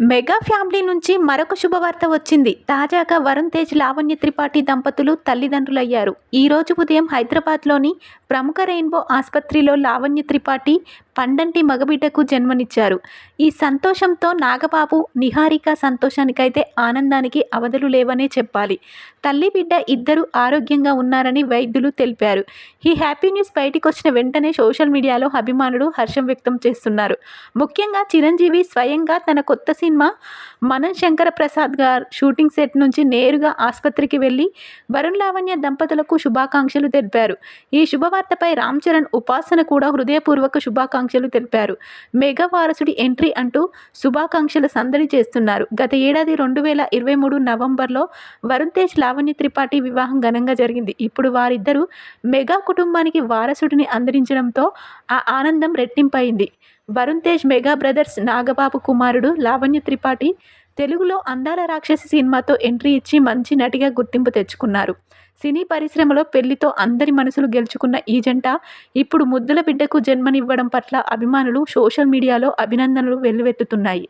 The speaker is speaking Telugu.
మెగా ఫ్యామిలీ నుంచి మరొక శుభవార్త వచ్చింది. తాజాగా వరుణ్ తేజ్ లావణ్య త్రిపాఠి దంపతులు తల్లిదండ్రులయ్యారు. ఈ రోజు ఉదయం హైదరాబాద్లోని ప్రముఖ రెయిన్బో ఆసుపత్రిలో లావణ్య త్రిపాఠి పండంటి మగబిడ్డకు జన్మనిచ్చారు. ఈ సంతోషంతో నాగబాబు నిహారిక సంతోషానికైతే ఆనందానికి అవధులు లేవనే చెప్పాలి. తల్లి బిడ్డ ఇద్దరు ఆరోగ్యంగా ఉన్నారని వైద్యులు తెలిపారు. ఈ హ్యాపీ న్యూస్ బయటికి వచ్చిన వెంటనే సోషల్ మీడియాలో అభిమానులు హర్షం వ్యక్తం చేస్తున్నారు. ముఖ్యంగా చిరంజీవి స్వయంగా తన కొత్త సినిమా మనన్ శంకర ప్రసాద్ గారు షూటింగ్ సెట్ నుంచి నేరుగా ఆసుపత్రికి వెళ్ళి వరుణ్ లావణ్య దంపతులకు శుభాకాంక్షలు తెలిపారు. ఈ శుభవార్తపై రామ్ చరణ్ ఉపాసన కూడా హృదయపూర్వక శుభాకాంక్షలు తెలిపారు. మెగా వారసుడి ఎంట్రీ అంటూ శుభాకాంక్షలు సందడి చేస్తున్నారు. గత ఏడాది రెండు వేల ఇరవై మూడు నవంబర్లో వరుణ్ తేజ్ లావణ్య త్రిపాఠి వివాహం ఘనంగా జరిగింది. ఇప్పుడు వారిద్దరూ మెగా కుటుంబానికి వారసుడిని అందించడంతో ఆ ఆనందం రెట్టింపైంది. వరుణ్ తేజ్ మెగా బ్రదర్స్ నాగబాబు కుమారుడు లావణ్య త్రిపాఠి తెలుగులో అందాల రాక్షసి సినిమాతో ఎంట్రీ ఇచ్చి మంచి నటిగా గుర్తింపు తెచ్చుకున్నారు. సినీ పరిశ్రమలో పెళ్ళితో అందరి మనసులు గెలుచుకున్న ఈ జంట ఇప్పుడు ముద్దుల బిడ్డకు జన్మనివ్వడం పట్ల అభిమానులు సోషల్ మీడియాలో అభినందనలు వెల్లువెత్తుతున్నాయి.